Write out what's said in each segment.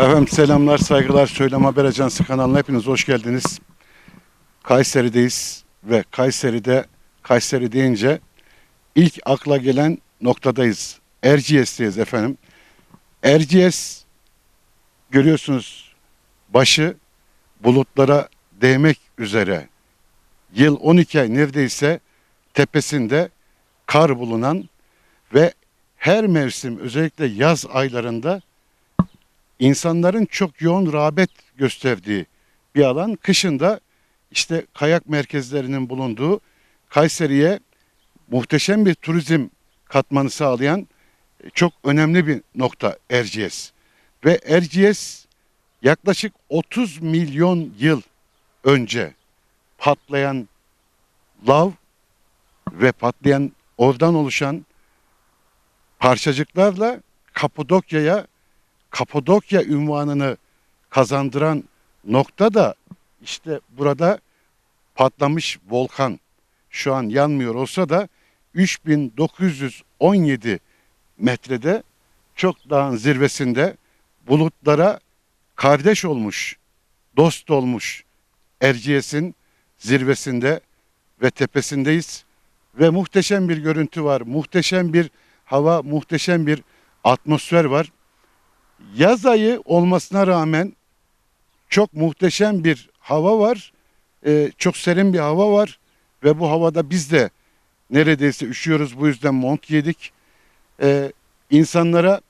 Efendim selamlar, saygılar. Söylem Haber Ajansı kanalına hepiniz hoş geldiniz. Kayseri'deyiz ve Kayseri'de Kayseri deyince ilk akla gelen noktadayız. Erciyes'teyiz efendim. Erciyes görüyorsunuz başı bulutlara değmek üzere. Yıl 12 ay neredeyse tepesinde kar bulunan ve her mevsim özellikle yaz aylarında insanların çok yoğun rağbet gösterdiği bir alan. Kışında işte kayak merkezlerinin bulunduğu Kayseri'ye muhteşem bir turizm katmanı sağlayan e, çok önemli bir nokta Erciyes. Ve Erciyes yaklaşık 30 milyon yıl önce patlayan lav ve patlayan oradan oluşan parçacıklarla Kapadokya'ya Kapadokya ünvanını kazandıran nokta da işte burada patlamış volkan. Şu an yanmıyor olsa da 3917 metrede çok dağın zirvesinde bulutlara kardeş olmuş, dost olmuş Erciyes'in zirvesinde ve tepesindeyiz. Ve muhteşem bir görüntü var, muhteşem bir hava, muhteşem bir atmosfer var yaz ayı olmasına rağmen çok muhteşem bir hava var. Ee, çok serin bir hava var ve bu havada biz de neredeyse üşüyoruz bu yüzden mont giydik. Ee, insanlara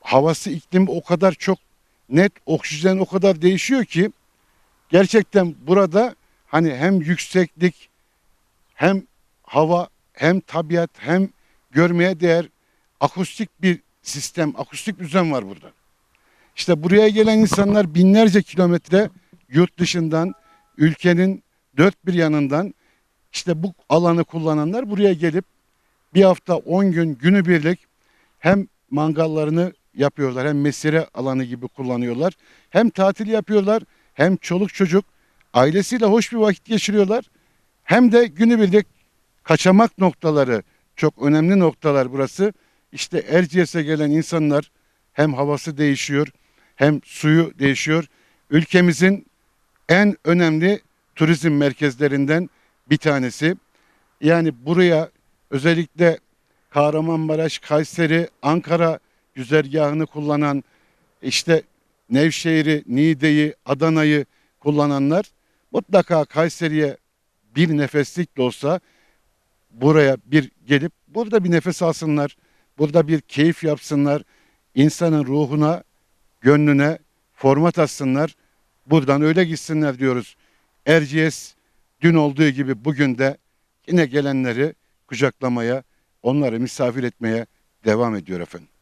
havası iklim o kadar çok net oksijen o kadar değişiyor ki gerçekten burada hani hem yükseklik hem hava hem tabiat hem görmeye değer akustik bir sistem, akustik düzen var burada. İşte buraya gelen insanlar binlerce kilometre yurt dışından, ülkenin dört bir yanından işte bu alanı kullananlar buraya gelip bir hafta on gün günübirlik hem mangallarını yapıyorlar hem mesire alanı gibi kullanıyorlar. Hem tatil yapıyorlar hem çoluk çocuk ailesiyle hoş bir vakit geçiriyorlar. Hem de günübirlik kaçamak noktaları çok önemli noktalar burası. İşte Erciyes'e gelen insanlar hem havası değişiyor hem suyu değişiyor. Ülkemizin en önemli turizm merkezlerinden bir tanesi. Yani buraya özellikle Kahramanmaraş, Kayseri, Ankara güzergahını kullanan işte Nevşehir'i, Niğde'yi, Adana'yı kullananlar mutlaka Kayseri'ye bir nefeslik de olsa buraya bir gelip burada bir nefes alsınlar. Burada bir keyif yapsınlar. insanın ruhuna, gönlüne format atsınlar. Buradan öyle gitsinler diyoruz. Erciyes dün olduğu gibi bugün de yine gelenleri kucaklamaya, onları misafir etmeye devam ediyor efendim.